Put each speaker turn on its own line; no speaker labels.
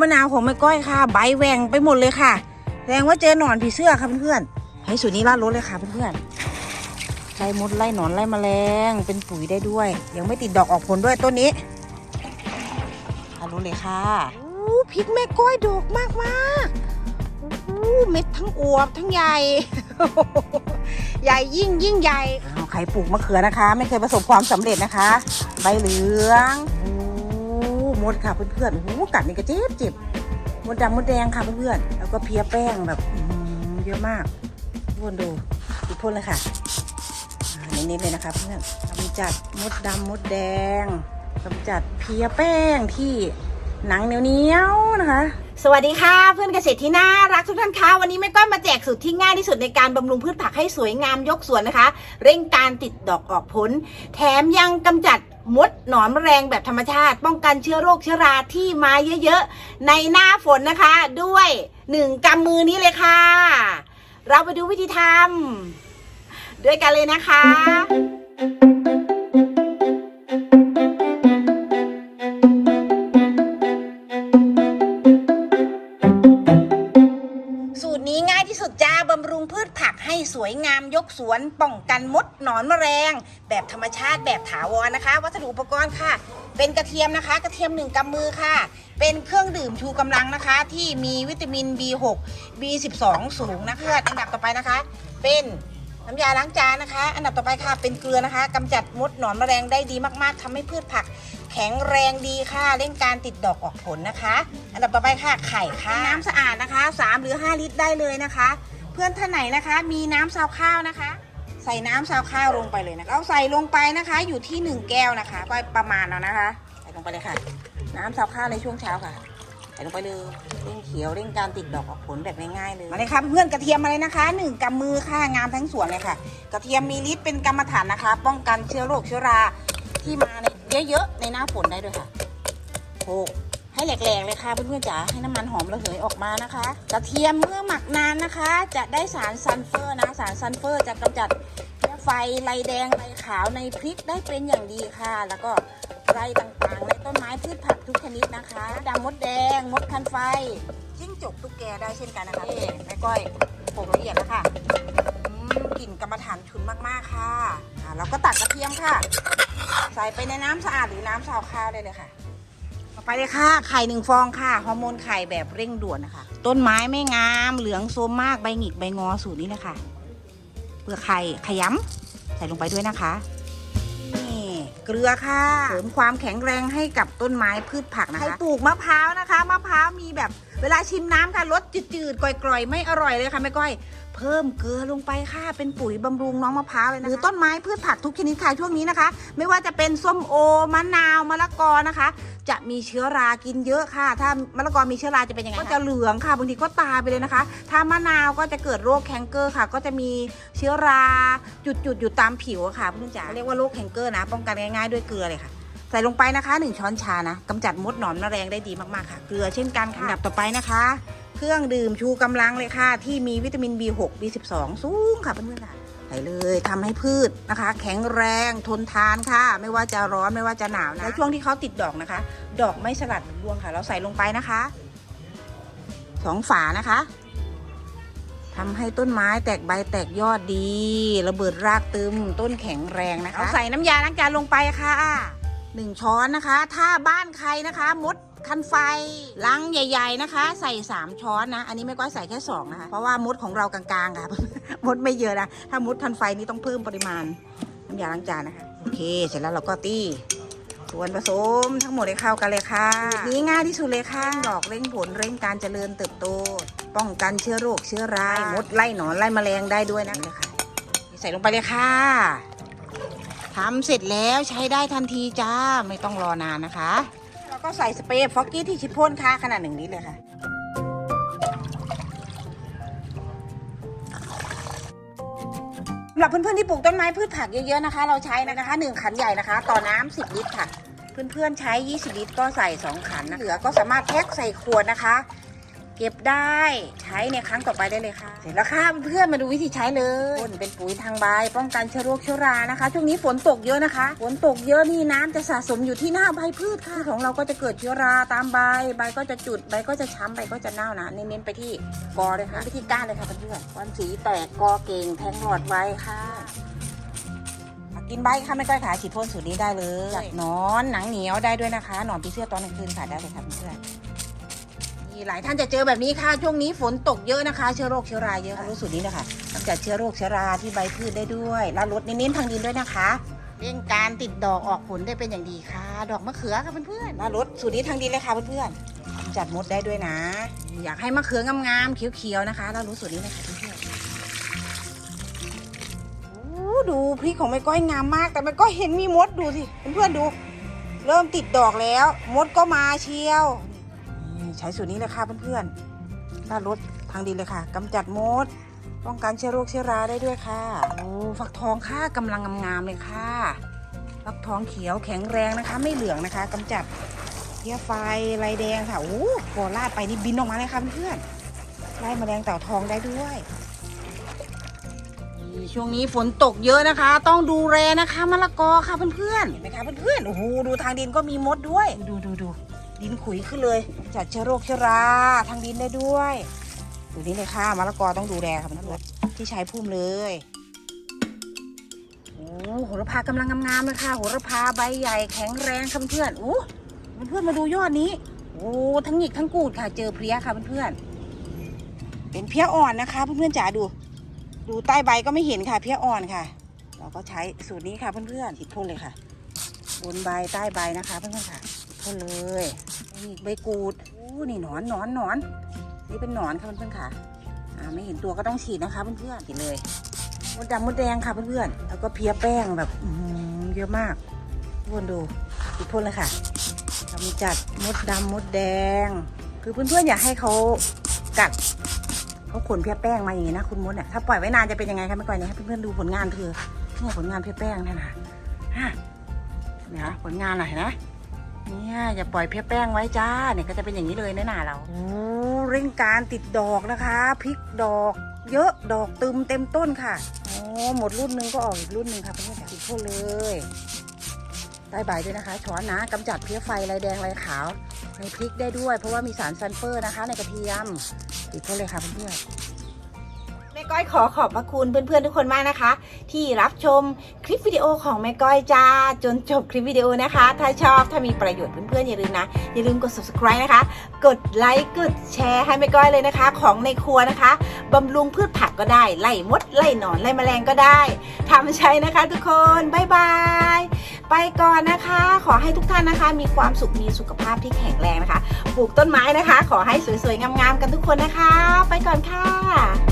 มะนาวของแม่ก้อยค่ะ ใบแหวงไปหมดเลยค่ะแสดงว่าเจอหนอนผีเสื้อค่ะเพื่อนๆให้สูตรนี้ลาดรถเลยค่ะเพื่อนๆไล่มดไล่หนอนไล่แมลง เป็นปุ๋ยได้ด้วย ยังไม่ติดดอกออกผลด้วยต้นนี้ลาดรถเลยค่ะอู้พริกแม่ก้อยดอกมากมากๆอู้เม็ดทั้งอวบทั้งใหญ่ ใหญ่ยิ่งยิ่งใหญ่ใครปลูกมะเขือนะคะ ไม่เคยประสบความสำเร็จนะคะ ใบเหลือง มดค่ะเพื่อนๆโอ้กัดนี่ก็เจ็บเจ็บมดดำมดแดงค่ะเพื่อนๆแล้วก็เพียแป้งแบบเยอะมากทุกคนดูอีกพ่นเลยค่ะเน้นๆเลยนะคะเพื่อนกำจัดมดดำมดแดงกำจัดเพียแป้งที่หนังเหนียวๆนะคะ
สวัสดีค่ะเพื่อนเกษตรที่น่ารักทุกท่านคะวันนี้แม่ก้อยมาแจกสูตรที่ง่ายที่สุดในการบำรุงพืชผักให้สวยงามยกสวนนะคะ เร่งการติดดอกออกผล แถมยังกำจัด มดหนอนแมลงแบบธรรมชาติ ป้องกันเชื้อโรคเชื้อราที่มาเยอะๆ ในหน้าฝนนะคะ ด้วยหนึ่งกำมือนี้เลยค่ะ เราไปดูวิธีทำด้วยกันเลยนะคะ
นี้ง่ายที่สุดจ้าบำรุงพืชผักให้สวยงามยกสวนป้องกันมดหนอนแมลง แบบธรรมชาติแบบถาวรนะคะ วัสดุอุปกรณ์ค่ะ เป็นกระเทียมนะคะ กระเทียมหนึ่งกำมือค่ะ เป็นเครื่องดื่มชูกำลังนะคะ ที่มีวิตามิน B6 B12 สูงนะคะอันดับต่อไปนะคะ เป็นน้ำยาล้างจานนะคะ อันดับต่อไปค่ะเป็นเกลือนะคะกำจัดมดหนอนแมลงได้ดีมากๆทำให้พืชผัก แข็งแรงดีค่ะเร่งการติดดอกออกผลนะคะ อันดับต่อไปค่ะไข่ค่ะน้ำสะอาดนะคะ 3 หรือ 5 ลิตรได้เลยนะคะ เพื่อนท่านไหนนะคะ มีน้ำซาวข้าวนะคะ ใส่น้ำซาวข้าวลงไปเลยนะคะเอาใส่ลงไปนะคะ อยู่ที่ 1 แก้วนะคะก็ประมาณแล้วนะคะ ใส่ลงไปเลยค่ะ น้ำซาวข้าวในช่วงเช้าค่ะใส่ลงไปเลยเร่งเขียวเร่งการติดดอกออกผลแบบง่ายๆเลยมาเลยค่ะเพื่อนกระเทียมมาเลยนะคะหนึ่งกำมือค่ะงามทั้งสวนเลยค่ะ กระเทียมมีฤทธิ์เป็นกรรมฐานนะคะ ป้องกันเชื้อโรคเชื้อราที่มาใน เยอะๆในหน้าฝนได้ด้วยค่ะโขกให้แหลกๆเลยค่ะเพื่อนๆจ๋าให้น้ำมันหอมระเหยออกมานะคะกระเทียมเมื่อหมักนานนะคะ จะได้สารซัลเฟอร์นะสารซัลเฟอร์จะกำจัดเชื้อไฟไรแดงไรขาวในพริกได้เป็นอย่างดีค่ะ แล้วก็ไรต่างๆในต้นไม้พืชผักทุกชนิดนะคะดำมดแดงมดคันไฟจิ้งจกตุ๊กแกได้เช่นกันนะคะแม่ก้อยโขละเอียดแล้วค่ะอืมกลิ่นกรรมฐานฉุนมากๆค่ะอ่าเราก็ตักกระเทียมค่ะ ส่ไปในน้ำสะอาดหรือน้ำซาวข้าวได้เลยค่ะต่อไปเลยค่ะ ไข่หนึ่งฟองค่ะ ฮอร์โมนไข่แบบเร่งด่วนนะคะ ต้นไม้ไม่งาม เหลืองโซมมาก ใบหงิก ใบงอสูตรนี้เลยค่ะ เปลือกไข่ขยำใส่ลงไปด้วยนะคะ นี่เกลือค่ะ เสริมความแข็งแรงให้กับต้นไม้พืชผักนะคะ ใครปลูกมะพร้าวนะคะ มะพร้าวมีแบบ เวลาชิมน้ำค่ะ รสจืดๆ กร่อยๆ ไม่อร่อยเลยค่ะแม่ก้อย เพิ่มเกลือลงไปค่ะ เป็นปุ๋ยบำรุงน้องมะพร้าวเลยนะคะหรือต้นไม้พืชผักทุกชนิดค่ะช่วงนี้นะคะ ไม่ว่าจะเป็นส้มโอมะนาวมะละกอนะคะ จะมีเชื้อรากินเยอะค่ะ ถ้ามะละกอมีเชื้อราจะเป็นยังไงก็จะเหลืองค่ะบางทีก็ตายไปเลยนะคะ ถ้ามะนาวก็จะเกิดโรคแคนเกอร์ค่ะ ก็จะมีเชื้อราจุดๆอยู่ตามผิวอะค่ะเพื่อนจ๋าเรียกว่าโรคแคนเกอร์นะป้องกันง่ายๆด้วยเกลือเลยค่ะใส่ลงไปนะคะ 1 ช้อนชานะกำจัดมดหนอนแมลงได้ดีมากๆค่ะ เกลือเช่นกันค่ะอันดับต่อไปนะคะ เครื่องดื่มชูกำลังเลยค่ะ ที่มีวิตามิน B6 B12 สูงค่ะเพื่อนๆค่ะใส่เลยทำให้พืชนะคะ แข็งแรงทนทานค่ะ ไม่ว่าจะร้อนไม่ว่าจะหนาวนะและช่วงที่เขาติดดอกนะคะ ดอกไม่สลัดหรือร่วงค่ะ เราใส่ลงไปนะคะสองฝานะคะทำให้ต้นไม้แตกใบแตกยอดดี ระเบิดรากตึมต้นแข็งแรงนะคะเราใส่น้ำยาล้างจานลงไปค่ะหนึ่งช้อนนะคะ ถ้าบ้านใครนะคะ มด คันไฟลังใหญ่ ๆนะคะ ใส่ 3 ช้อนนะ อันนี้ไม่ก้อยใส่แค่ 2 นะคะ เพราะว่ามดของเรากลางๆค่ะ มดไม่เยอะนะ ถ้ามดคันไฟนี่ต้องเพิ่มปริมาณน้ำยาล้างจานนะคะโอเคเสร็จแล้วเราก็ตี้ส่วนผสมทั้งหมดให้เข้ากันเลยค่ะ นี่ง่ายที่สุดเลยค่ะดอกเร่งผลเร่งการเจริญเติบโต ป้องกันเชื้อโรคเชื้อรามดไล่หนอนไล่แมลงได้ด้วยนะนี่ยค่ะใส่ลงไปเลยค่ะทำเสร็จแล้วใช้ได้ทันทีจ้าไม่ต้องรอนานนะคะ แล้วก็ใส่สเปรย์ฟอกกี้ที่ชิดพ่นค่ะขนาดหนึ่งลิตรเลยค่ะ สำหรับเพื่อนๆที่ปลูกต้นไม้พืชผักเยอะๆนะคะ เราใช้นะคะหนึ่งขันใหญ่นะคะ ต่อน้ำสิบลิตรค่ะ เพื่อนๆใช้ 20 ลิตรก็ใส่ 2 ขันนะเหลือก็สามารถแพ็คใส่ขวดนะคะ เก็บได้ใช้ในครั้งต่อไปได้เลยค่ะ เสร็จแล้วค่ะเพื่อนมาดูวิธีใช้เลยพ่นเป็นปุ๋ยทางใบป้องกันเชื้อโรคเชื้อรานะคะ ช่วงนี้ฝนตกเยอะนะคะ ฝนตกเยอะนี่น้ำจะสะสมอยู่ที่หน้าใบพืชค่ะของเราก็จะเกิดเชื้อราตามใบ ใบก็จะจุดใบก็จะช้ำใบก็จะเน่านะเน้นๆไปที่กอเลยค่ะไปที่ก้านเลยค่ะเพื่อนๆก้อนสีแตกกอเก่งแทงหลอดไว้ค่ะกินใบค่ะไม่ก้อยขาฉีดพ่นสูตรนี้ได้เลยจัดหนอนหนังเหนียวได้ด้วยนะคะ หนอนปีเสื้อตอนกลางคืนค่ะได้เลยค่ะเพื่อน หลายท่านจะเจอแบบนี้ค่ะ ช่วงนี้ฝนตกเยอะนะคะ เชื้อโรคเชื้อราเยอะรู้สูตรนี้นะคะกำจัดเชื้อโรคเชื้อราที่ใบพืชได้ด้วย แล้วลดเน้นๆทางดินด้วยนะคะเร่งการติดดอกออกผลได้เป็นอย่างดีค่ะ ดอกมะเขือค่ะเพื่อนๆแล้วลดสูตรนี้ทางดินเลยค่ะเพื่อนๆกำจัดมดได้ด้วยนะ อยากให้มะเขืองามๆเขียวๆนะคะแล้วรู้สูตรนี้เลยค่ะเพื่อนๆโอ้ดูพริกของแม่ก้อยงามมาก แต่แม่ก้อยเห็นมีมดดูสิเพื่อนๆดู เริ่มติดดอกแล้ว มดก็มาเชียว นี่ใช้สูตรนี้เลยค่ะเพื่อนๆลาดรถทางดินเลยค่ะกำจัดมด ป้องกันเชื้อโรคเชื้อราได้ด้วยค่ะโอ้ฟักทองค่ะกำลังงามๆเลยค่ะฟักทองเขียวแข็งแรงนะคะ ไม่เหลืองนะคะกำจัดเพี้ยไฟลายแดงค่ะโอ้พอลาดไปนี่บินออกมาเลยค่ะเพื่อนๆไล่แมลงเต่าทองได้ด้วยช่วงนี้ฝนตกเยอะนะคะ ต้องดูแลนะคะมะละกอค่ะเพื่อนๆเห็นไหมคะเพื่อนๆโอ้โหดูทางดินก็มีมดด้วย ดูดูดู ดินขุยขึ้นเลยจัดเชื้อโรคเชื้อราทางดินได้ด้วยดูนี่เลยค่ะมะละกอต้องดูแลค่ะเพื่อนที่ใช้พุ่มเลยโอ้โหระพากำลังงามๆเลยค่ะโหระพาใบใหญ่แข็งแรงค่ะเพื่อนโอ้เพื่อนมาดูยอดนี้โอ้ทั้งหยิกทั้งกูดค่ะ เจอเพลี้ยค่ะเพื่อนเป็นเพี้ยอ่อนนะคะ เพื่อนๆจ๋าดู ดูใต้ใบก็ไม่เห็นค่ะ เพี้ยอ่อนค่ะ เราก็ใช้สูตรนี้ค่ะเพื่อนๆฉีดพ่นเลยค่ะ บนใบใต้ใบนะคะเพื่อนๆค่ะ นเลยนี่ใบกูดอู้นี่หนอนหนอนหนอน นี่เป็นหนอนค่ะเพื่อนๆค่ะอ่าไม่เห็นตัวก็ต้องฉีดนะคะเพื่อนๆฉีดเลยมดดำมดแดงค่ะเพื่อนๆแล้วก็เพี้ยแป้งแบบอืมเยอะมากทุกคนดูฉีดพ่นเลยค่ะกำจัดมดดำมดแดง คือเพื่อนๆอยากให้เขากัดเขาขนเพี้ยแป้งมาอย่างนี้นะคุณมดเนี่ยถ้าปล่อยไว้นานจะเป็นยังไงคะไม่ก่อนเนี่ยให้เพื่อนๆดูผลงานเธอเนี่ยผลงานเพี้ยแป้งเนี่ยนะฮะเนี่ยผลงานหน่อยนะ เนี่ยอย่าปล่อยเพี้ยแป้งไว้จ้าเนี่ยก็จะเป็นอย่างนี้เลยในะหนาเราโอ้เร่งการติดดอกนะคะพริกดอกเยอะดอกตึมเต็มต้นค่ะโอ้หมดรุ่นหนึงก็ออกอีกรุ่นหนึ่งค่ะเพื่อนๆติดพ่นเลยใต้ใบด้วยนะคะ ช้อนนะกำจัดเพี้ยไฟลายแดงลายขาว ในพริกได้ด้วย เพราะว่ามีสารซัลเฟอร์นะคะ ในกระเทียมติดพ่นเลยค่ะเพื่อนๆ
แม่ ก้อยขอขอบพระคุณเพื่อนๆทุกคนมากนะคะ ที่รับชมคลิปวิดีโอของแม่ก้อยจ้า จนจบคลิปวิดีโอนะคะ ถ้าชอบถ้ามีประโยชน์เพื่อนๆอย่าลืมนะ อย่าลืมกด subscribe นะคะ กดไลค์กดแชร์ให้แม่ก้อยเลยนะคะ ของในครัวนะคะบำรุงพืชผักก็ได้ไล่มดไล่หนอนไล่แมลงก็ได้ทำใช้นะคะทุกคนบ๊ายบายไปก่อนนะคะ ขอให้ทุกท่านนะคะ มีความสุขมีสุขภาพที่แข็งแรงนะคะ ปลูกต้นไม้นะคะ ขอให้สวยๆงามๆกันทุกคนนะคะ ไปก่อนค่ะ